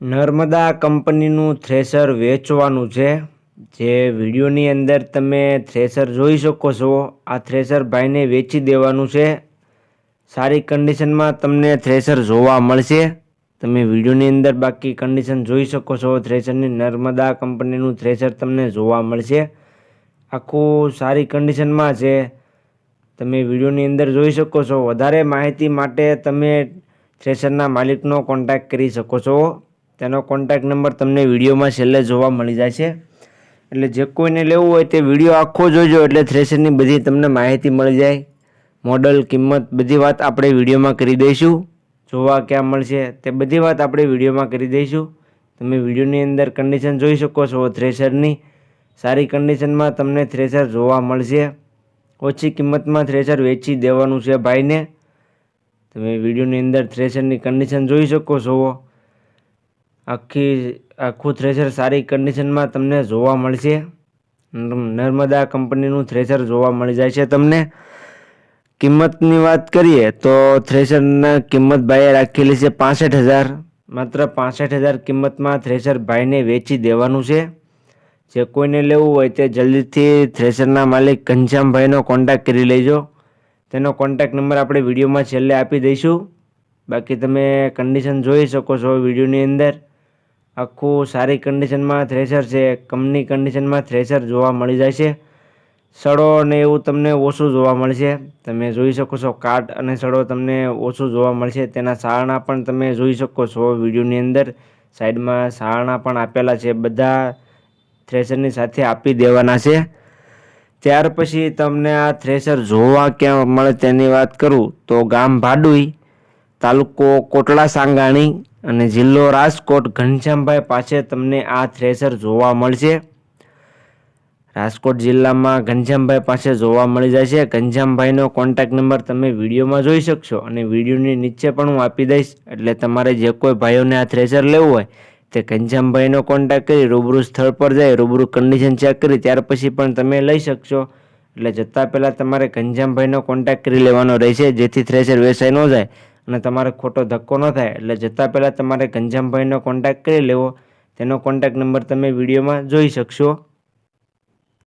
નર્મદા કંપનીનું થ્રેસર વેચવાનું છે. જે વિડીયોની અંદર તમે થ્રેસર જોઈ શકો છો. આ થ્રેસર ભાઈને વેચી દેવાનું છે. સારી કન્ડિશનમાં તમને થ્રેસર જોવા મળશે. તમે વિડીયોની અંદર બાકી કન્ડિશન જોઈ શકો છો. થ્રેસરની નર્મદા કંપનીનું થ્રેસર તમને જોવા મળશે. આખું સારી કન્ડિશનમાં છે. તમે વિડીયોની અંદર જોઈ શકો છો. વધારે માહિતી માટે તમે થ્રેસરના માલિકનો કોન્ટેક્ટ કરી શકો છો. તેનો કોન્ટેક્ટ નંબર તમને વિડીયોમાં છેલ્લે જોવા મળી જાય છે. એટલે જે કોઈને લેવું હોય તે વીડિયો આખો જોજો એટલે થ્રેશરની બધી તમને માહિતી મળી જાય. મોડલ કિંમત, બધી વાત આપણે વિડીયોમાં કરી દઈશું. જોવા ક્યાં મળશે તે બધી વાત આપણે વિડીયોમાં કરી દઈશું. તમે વિડીયોની અંદર કન્ડિશન જોઈ શકો છો થ્રેશરની સારી કન્ડિશનમાં તમને થ્રેશર જોવા મળશે. ઓછી કિંમતમાં થ્રેસર વેચી દેવાનું છે ભાઈને. તમે વિડીયોની અંદર થ્રેશરની કન્ડિશન જોઈ શકો છો. આખી, આખું થ્રેસર સારી કન્ડિશનમાં તમને જોવા મળશે. નર્મદા કંપનીનું થ્રેસર જોવા મળી જાય છે તમને. કિંમતની વાત કરીએ તો થ્રેસરના કિંમત ભાઈએ રાખેલી છે પાસઠ હજાર. માત્ર પાસઠ હજાર કિંમતમાં થ્રેસર ભાઈને વેચી દેવાનું છે. જે કોઈને લેવું હોય તે જલ્દીથી થ્રેસરના માલિક ઘનશ્યામભાઈનો કોન્ટેક્ટ કરી લેજો. તેનો કોન્ટેક્ટ નંબર આપણે વિડીયોમાં છેલ્લે આપી દઈશું. બાકી તમે કન્ડિશન જોઈ શકો છો વિડીયોની અંદર. આખું સારી કન્ડિશનમાં થ્રેસર છે કંપની કન્ડિશનમાં થ્રેસર જોવા મળી જાય છે. સડો અને એવું તમને ઓછું જોવા મળશે. તમે જોઈ શકો છો કાટ અને સડો તમને ઓછું જોવા મળશે. તેના સારણા પણ તમે જોઈ શકો છો વિડીયોની અંદર. સાઈડમાં સારણા પણ આપેલા છે, બધા થ્રેસરની સાથે આપી દેવાના છે. ત્યાર પછી તમને આ થ્રેસર જોવા ક્યાં મળે તેની વાત કરું તો ગામ ભાડુઈ. તાલુકો કોટડા સાંગાણી અને જિલ્લો રાજકોટ ઘનશ્યામભાઈ પાસે તમને આ થ્રેસર જોવા મળશે. રાજકોટ જિલ્લામાં ઘનશ્યામભાઈ પાસે જોવા મળી જાય છે. ઘનશ્યામભાઈનો કોન્ટેક્ટ નંબર તમે વિડીયોમાં જોઈ શકશો અને વિડીયોની નીચે પણ હું આપી દઈશ. એટલે તમારે જે કોઈ ભાઈઓને આ થ્રેસર લેવું હોય તે ઘનશ્યામભાઈનો કોન્ટેક્ટ કરી રૂબરૂ સ્થળ પર જાય, રૂબરૂ કન્ડિશન ચેક કરી, ત્યાર પછી પણ તમે લઈ શકશો. એટલે જતાં પહેલાં તમારે ઘનશ્યામભાઈનો કોન્ટેક્ટ કરી લેવાનો રહેશે. જેથી થ્રેસર વેચાઈ ન જાય. અને તમારે ખોટો ધક્કો ન થાય, એટલે જતાં પહેલાં તમારે ઘનશ્યામભાઈનો કોન્ટેક્ટ કરી લેવો. તેનો કોન્ટેક્ટ નંબર તમે વિડીયોમાં જોઈ શકશો.